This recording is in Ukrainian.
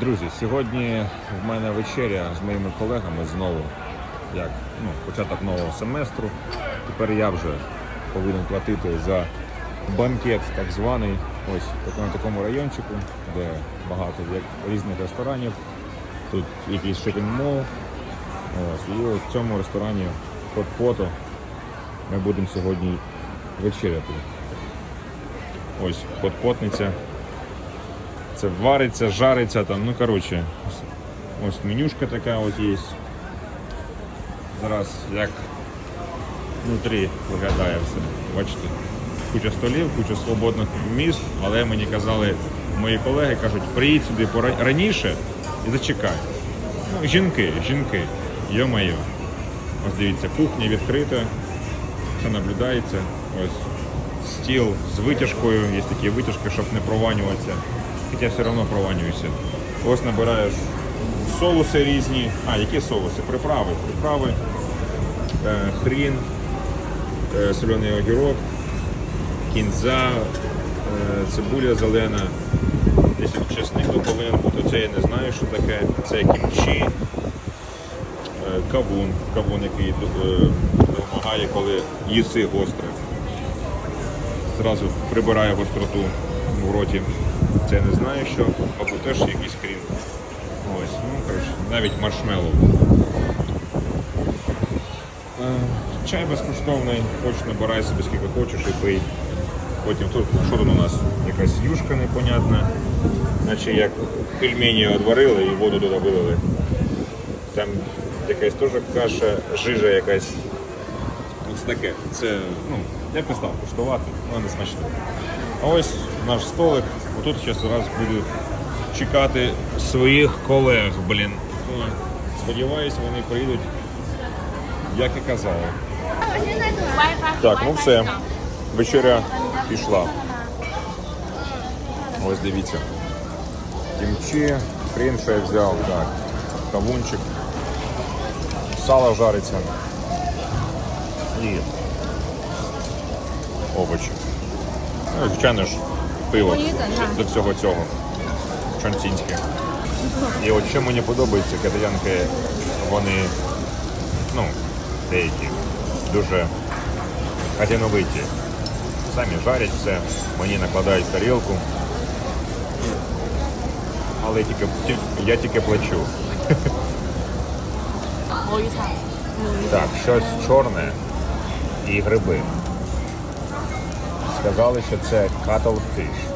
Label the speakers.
Speaker 1: Друзі, сьогодні в мене вечеря з моїми колегами знову. Як ну, початок нового семестру. Тепер я вже повинен платити за банкет так званий. Ось на такому райончику, де багато різних ресторанів. Тут якийсь шопінг-мол. І в цьому ресторані под фото ми будемо сьогодні вечеряти. Ось подпотниця. Це вариться, жариться там, ну коротше. Ось менюшка така от є. Зараз як внутрі виглядає все. Бачите, куча столів, куча свободних місць, але мені казали мої колеги, кажуть, приїдь сюди раніше і зачекай. Ну, жінки, жінки, йо-моє. Ось дивіться, кухня відкрита, все наблюдається. Ось стіл з витяжкою, є такі витяжки, щоб не прованюватися. Хоча все одно прованююся. Ось набираєш соуси різні. А, які соуси? Приправи. Приправи, е, хрін, е, соляний огірок, кінза, е, цибуля зелена. Якщо чесник то повинен бути, це я не знаю, що таке. Це кімчі, кавун, кавун, який допомагає, коли їси гостре. Зразу прибирає гостроту в роті. Це не знаю, що, мабуть, теж якийсь хрін. Ось, ну коротше, навіть маршмеллоу. Е, Чай безкоштовний, хочеш набирай собі скільки хочеш і пий. Потім тут, що тут у нас? Якась юшка непонятна, наче як пельмені відварили і воду туди вилили. Там якась теж каша, жижа якась. Це таке. Це, ну, я б не став куштувати, воно не смачно. А ось наш столик. Отут зараз раз буду чекати своїх колег, блін. Сподіваюсь, вони приїдуть, як і казали. Так, ну все. Вечеря пішла. Ось дивіться. Кімчі, хрін, що я взяв, так. Кавунчик. Сало жариться. І овочі. Ну, звичайно ж, пиво до всього цього. Чонцінське. І от що мені подобається, китаянки, вони, ну, деякі, дуже хазяновиті. Самі жарять все, мені накладають тарілку. Але тільки, ті- я тільки плачу. Так, щось чорне і гриби. Сказали, що це cuttlefish.